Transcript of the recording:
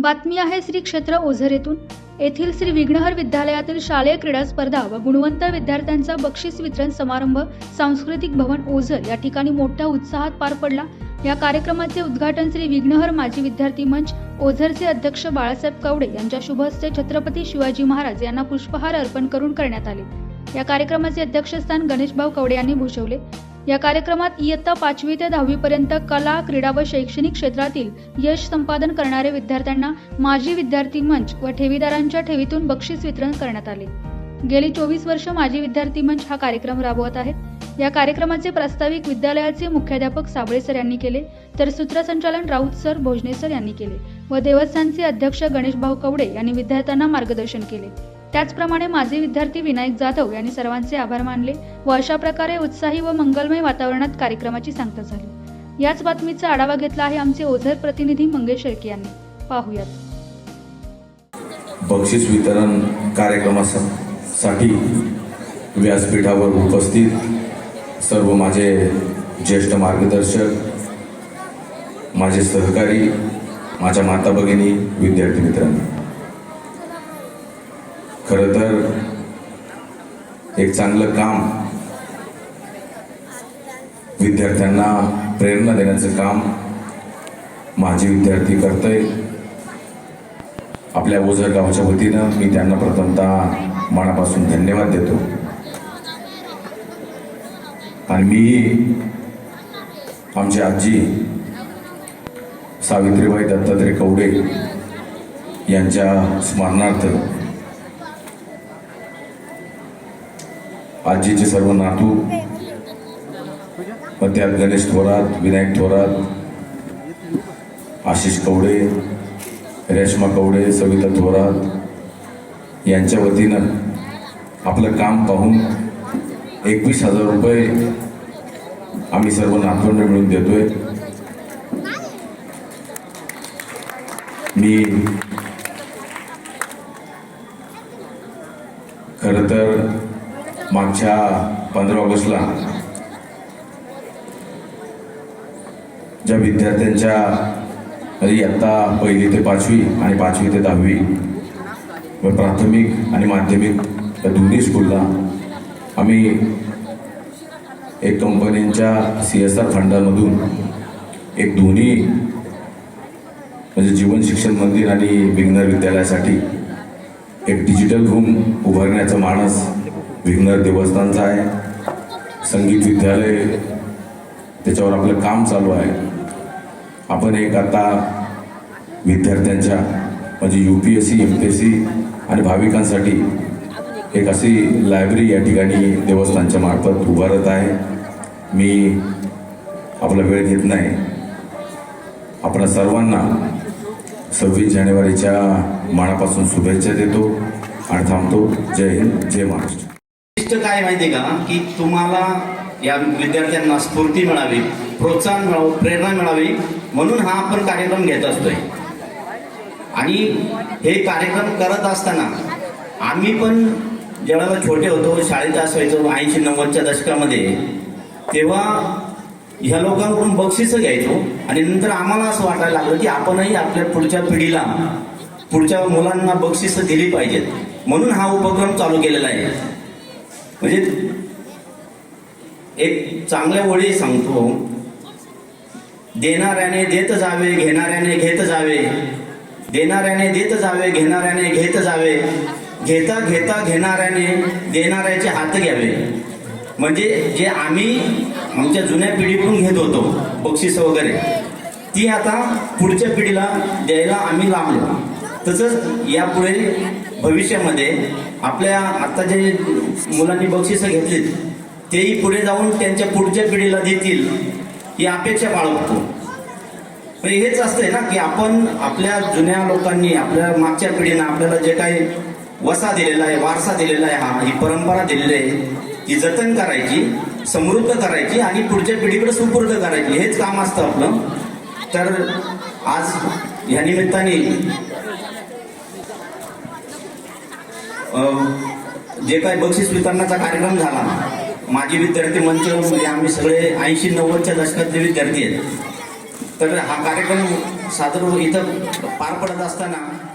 बातमी आहे श्री क्षेत्र ओझर येथून येथील श्री विघ्नहर विद्यालयातील शालेय क्रीडा स्पर्धा व गुणवंत विद्यार्थ्यांचा बक्षीस वितरण समारंभ सांस्कृतिक भवन ओझर या ठिकाणी मोठ्या उत्साहात पार पडला. या कार्यक्रमाचे उद्घाटन श्री विघ्नहर माजी विद्यार्थी मंच ओझरचे अध्यक्ष बाळासाहेब कवडे यांच्या शुभ हस्ते छत्रपती शिवाजी महाराज यांना पुष्पहार अर्पण करून करण्यात आले. या कार्यक्रमाचे अध्यक्षस्थान गणेशभाऊ कवडे यांनी भूषवले. या कार्यक्रमात इयत्ता पाचवी ते दहावी पर्यंत कला क्रीडा व शैक्षणिक क्षेत्रातील यश संपादन करणाऱ्या विद्यार्थ्यांना माजी विद्यार्थी मंच व ठेवीदारांच्या ठेवीतून बक्षीस वितरण करण्यात आले. गेली चोवीस वर्ष माजी विद्यार्थी मंच हा कार्यक्रम राबवत आहेत. या कार्यक्रमाचे प्रास्ताविक विद्यालयाचे मुख्याध्यापक साबळे सर यांनी केले तर सूत्रसंचालन राऊत सर भोजने सर यांनी केले व देवस्थानचे अध्यक्ष गणेशभाऊ कवडे यांनी विद्यार्थ्यांना मार्गदर्शन केले. त्याचप्रमाणे माजी विद्यार्थी विनायक जाधव यांनी सर्वांचे आभार मानले व अशा प्रकारे उत्साही व मंगलमय वातावरणात कार्यक्रमाची सांगता झाली. याच बातमीचा आढावा घेतला आहे आमचे ओझर प्रतिनिधी मंगेश शेळके यांनी. पाहूयात. बक्षीस वितरण कार्यक्रमासाठी व्यासपीठावर उपस्थित सर्व माझे ज्येष्ठ मार्गदर्शक माझे सहकारी माझ्या माता भगिनी विद्यार्थी मित्रांनो. खरं तर एक चांगलं काम विद्यार्थ्यांना प्रेरणा देण्याचं काम माझे विद्यार्थी करतंय. आपल्या ओझर गावच्या वतीनं मी त्यांना प्रथमतः मनापासून धन्यवाद देतो. आणि मी आमची आजी सावित्रीबाई दत्तात्रय कवडे यांच्या स्मरणार्थ आजीचे सर्व नातू मग त्यात गणेश थोरात विनायक थोरात आशिष कवडे रेश्मा कवडे सविता थोरात यांच्या वतीनं आपलं काम पाहून एकवीस हजार रुपये आम्ही सर्व नातवंड मिळून देतोय. मी खरं तर मागच्या पंधरा ऑगस्टला ज्या विद्यार्थ्यांच्या म्हणजे इयत्ता पहिली ते पाचवी आणि पाचवी ते दहावी व प्राथमिक आणि माध्यमिक या दोन्ही स्कूलला आम्ही एक कंपन्यांच्या सी एस आर फंडामधून एक दोन्ही म्हणजे जीवन शिक्षण मंदिर आणि विघ्नर विद्यालयासाठी एक डिजिटल रूम उभारण्याचा माणस विघ्नर देवस्थानचा आहे. संगीत विद्यालय. त्याच्यावर आपलं काम चालू आहे. आपण एक आता विद्यार्थ्यांच्या म्हणजे U P S C M P S C आणि भाविकांसाठी एक अशी लायब्ररी या ठिकाणी देवस्थानच्या मार्फत उभारत आहे. मी आपला वेळ घेत नाही. आपल्या सर्वांना सव्वीस जानेवारीच्या मनापासून शुभेच्छा देतो आणि थांबतो. जय हिंद जय महाराष्ट्र. उद्दिष्ट काय माहिती का? की तुम्हाला या विद्यार्थ्यांना स्फूर्ती मिळावी प्रोत्साहन मिळावं प्रेरणा मिळावी म्हणून हा आपण कार्यक्रम घेत असतोय. आणि हे कार्यक्रम करत असताना आम्ही पण जेव्हा छोटे होतो शाळेत असायचो ऐंशी नव्वदच्या दशकामध्ये तेव्हा ह्या लोकांकडून बक्षिसं घ्यायचो. आणि नंतर आम्हाला असं वाटायला लागलं की आपणही आपल्या पुढच्या पिढीला पुढच्या मुलांना बक्षिसं दिली पाहिजेत. म्हणून हा उपक्रम चालू केलेला आहे. म्हणजे एक चांगल्या ओळी सांगतो. देणाऱ्याने देत जावे घेणाऱ्याने घेत जावे. देणाऱ्याने देत जावे घेणाऱ्याने घेत जावे. घेता घेता घेणाऱ्याने देणाऱ्याचे हात घ्यावे. म्हणजे जे आम्ही आमच्या जुन्या पिढीकडून घेत होतो बक्षीस वगैरे ती आता पुढच्या पिढीला द्यायला आम्ही लांबलो. तसंच यापुढे भविष्यामध्ये आपल्या आता जे मुलांनी बक्षिसं घेतलीत तेही पुढे जाऊन त्यांच्या पुढच्या पिढीला देतील ही अपेक्षा बाळगतो. म्हणजे हेच असतंय ना की आपण आपल्या जुन्या लोकांनी आपल्या मागच्या पिढीनं आपल्याला जे काही वसा दिलेला आहे वारसा दिलेला आहे हा ही परंपरा दिलेली आहे ती जतन करायची समृद्ध करायची आणि पुढच्या पिढीकडे सुपूर्द करायची. हेच काम असतं आपलं. तर आज या निमित्ताने जे काही बक्षीस वितरणाचा कार्यक्रम झाला माझे विद्यार्थी मंच म्हणजे आम्ही सगळे ऐंशी नव्वदच्या दशकातले विद्यार्थी आहेत तर हा कार्यक्रम सादर इथं पार पडत असताना